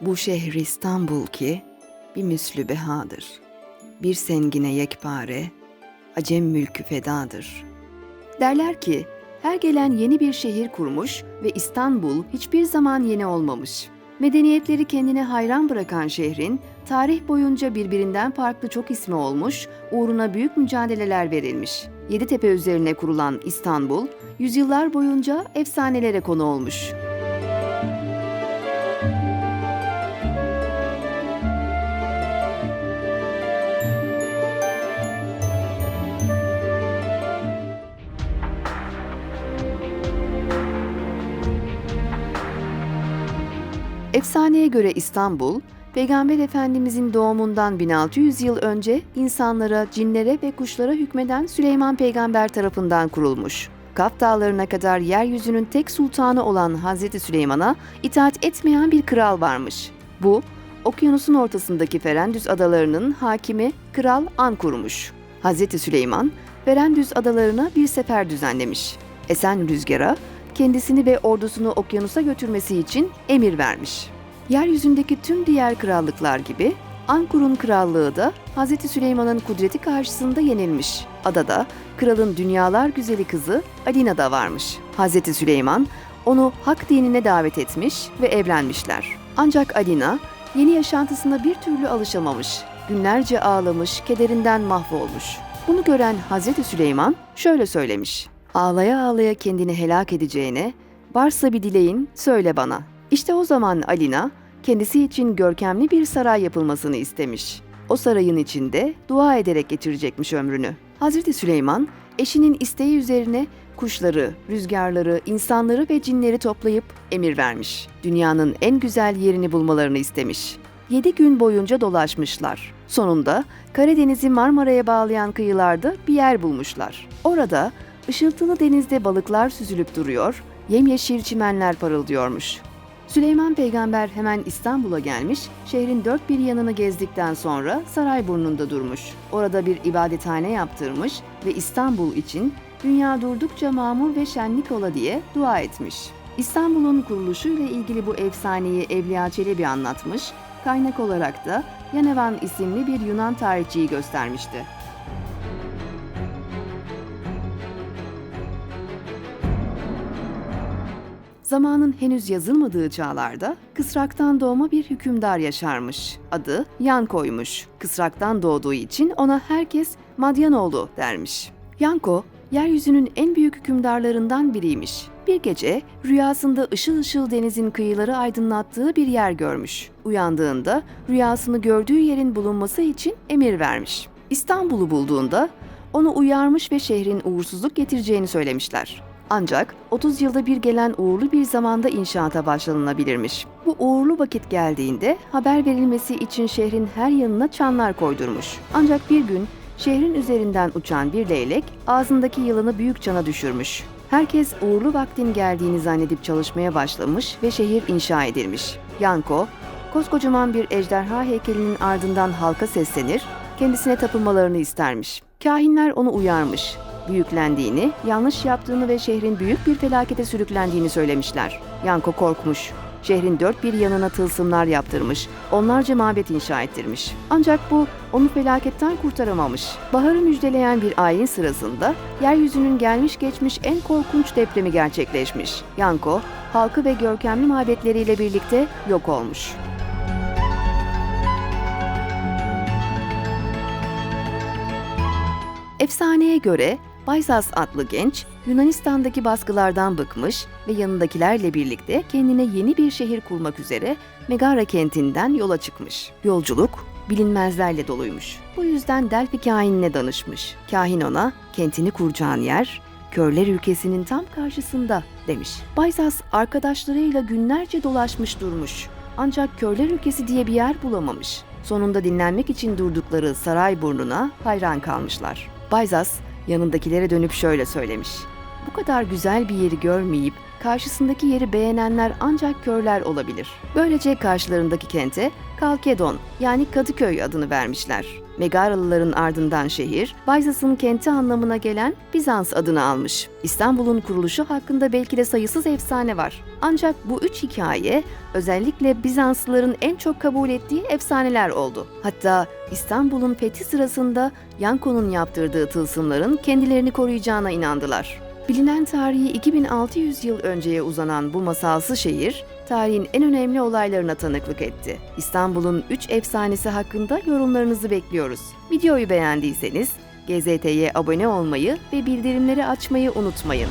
Bu şehir İstanbul ki bir müslü behadır. Bir sengine yekpare, acem mülkü fedadır. Derler ki her gelen yeni bir şehir kurmuş ve İstanbul hiçbir zaman yeni olmamış. Medeniyetleri kendine hayran bırakan şehrin tarih boyunca birbirinden farklı çok ismi olmuş, uğruna büyük mücadeleler verilmiş. Yeditepe üzerine kurulan İstanbul, yüzyıllar boyunca efsanelere konu olmuş. Efsaneye göre İstanbul, Peygamber Efendimizin doğumundan 1600 yıl önce insanlara, cinlere ve kuşlara hükmeden Süleyman Peygamber tarafından kurulmuş. Kaf Dağları'na kadar yeryüzünün tek sultanı olan Hazreti Süleyman'a itaat etmeyen bir kral varmış. Bu, okyanusun ortasındaki Ferendüz adalarının hakimi Kral An kurmuş. Hazreti Süleyman, Ferendüz adalarına bir sefer düzenlemiş. Esen rüzgara, kendisini ve ordusunu okyanusa götürmesi için emir vermiş. Yeryüzündeki tüm diğer krallıklar gibi Ankur'un krallığı da Hz. Süleyman'ın kudreti karşısında yenilmiş. Adada kralın dünyalar güzeli kızı Alina da varmış. Hz. Süleyman onu hak dinine davet etmiş ve evlenmişler. Ancak Alina yeni yaşantısına bir türlü alışamamış. Günlerce ağlamış, kederinden mahvolmuş. Bunu gören Hz. Süleyman şöyle söylemiş. Ağlaya ağlaya kendini helak edeceğine, varsa bir dileğin söyle bana. İşte o zaman Alina, kendisi için görkemli bir saray yapılmasını istemiş. O sarayın içinde dua ederek geçirecekmiş ömrünü. Hazreti Süleyman, eşinin isteği üzerine kuşları, rüzgarları, insanları ve cinleri toplayıp emir vermiş. Dünyanın en güzel yerini bulmalarını istemiş. Yedi gün boyunca dolaşmışlar. Sonunda Karadeniz'i Marmara'ya bağlayan kıyılarda bir yer bulmuşlar. Orada ışıltılı denizde balıklar süzülüp duruyor, yemyeşil çimenler parıldıyormuş. Süleyman peygamber hemen İstanbul'a gelmiş, şehrin dört bir yanını gezdikten sonra Sarayburnu'nda durmuş. Orada bir ibadethane yaptırmış ve İstanbul için dünya durdukça mamur ve şenlik ola diye dua etmiş. İstanbul'un kuruluşuyla ilgili bu efsaneyi Evliya Çelebi anlatmış, kaynak olarak da Yanevan isimli bir Yunan tarihçiyi göstermişti. Zamanın henüz yazılmadığı çağlarda kısraktan doğma bir hükümdar yaşarmış. Adı Yanko'ymuş. Kısraktan doğduğu için ona herkes Madyanoğlu dermiş. Yanko, yeryüzünün en büyük hükümdarlarından biriymiş. Bir gece rüyasında ışıl ışıl denizin kıyıları aydınlattığı bir yer görmüş. Uyandığında rüyasını gördüğü yerin bulunması için emir vermiş. İstanbul'u bulduğunda onu uyarmış ve şehrin uğursuzluk getireceğini söylemişler. Ancak 30 yılda bir gelen uğurlu bir zamanda inşaata başlanılabilirmiş. Bu uğurlu vakit geldiğinde haber verilmesi için şehrin her yanına çanlar koydurmuş. Ancak bir gün şehrin üzerinden uçan bir leylek ağzındaki yılanı büyük cana düşürmüş. Herkes uğurlu vaktin geldiğini zannedip çalışmaya başlamış ve şehir inşa edilmiş. Yanko, koskocaman bir ejderha heykelinin ardından halka seslenir, kendisine tapınmalarını istermiş. Kahinler onu uyarmış büyüklendiğini, yanlış yaptığını ve şehrin büyük bir felakete sürüklendiğini söylemişler. Yanko korkmuş. Şehrin dört bir yanına tılsımlar yaptırmış, onlarca mabet inşa ettirmiş. Ancak bu onu felaketten kurtaramamış. Baharı müjdeleyen bir ayin sırasında yeryüzünün gelmiş geçmiş en korkunç depremi gerçekleşmiş. Yanko, halkı ve görkemli mabetleriyle birlikte yok olmuş. Efsaneye göre Baysas adlı genç Yunanistan'daki baskılardan bıkmış ve yanındakilerle birlikte kendine yeni bir şehir kurmak üzere Megara kentinden yola çıkmış. Yolculuk bilinmezlerle doluymuş. Bu yüzden Delphi kahinine danışmış. Kahin ona kentini kuracağın yer Körler ülkesinin tam karşısında demiş. Baysas arkadaşlarıyla günlerce dolaşmış durmuş. Ancak Körler ülkesi diye bir yer bulamamış. Sonunda dinlenmek için durdukları saray burnuna hayran kalmışlar. Bayzas yanındakilere dönüp şöyle söylemiş. Bu kadar güzel bir yeri görmeyip karşısındaki yeri beğenenler ancak körler olabilir. Böylece karşılarındaki kente Kalkedon yani Kadıköy adını vermişler. Megaralıların ardından şehir, Byzas'ın kenti anlamına gelen Bizans adını almış. İstanbul'un kuruluşu hakkında belki de sayısız efsane var. Ancak bu üç hikaye özellikle Bizanslıların en çok kabul ettiği efsaneler oldu. Hatta İstanbul'un fethi sırasında Yanko'nun yaptırdığı tılsımların kendilerini koruyacağına inandılar. Bilinen tarihi 2600 yıl önceye uzanan bu masalsı şehir, tarihin en önemli olaylarına tanıklık etti. İstanbul'un 3 efsanesi hakkında yorumlarınızı bekliyoruz. Videoyu beğendiyseniz GZT'ye abone olmayı ve bildirimleri açmayı unutmayın.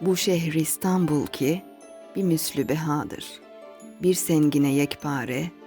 Bu şehir İstanbul ki bir müslü behadır. Bir sengine yekpare,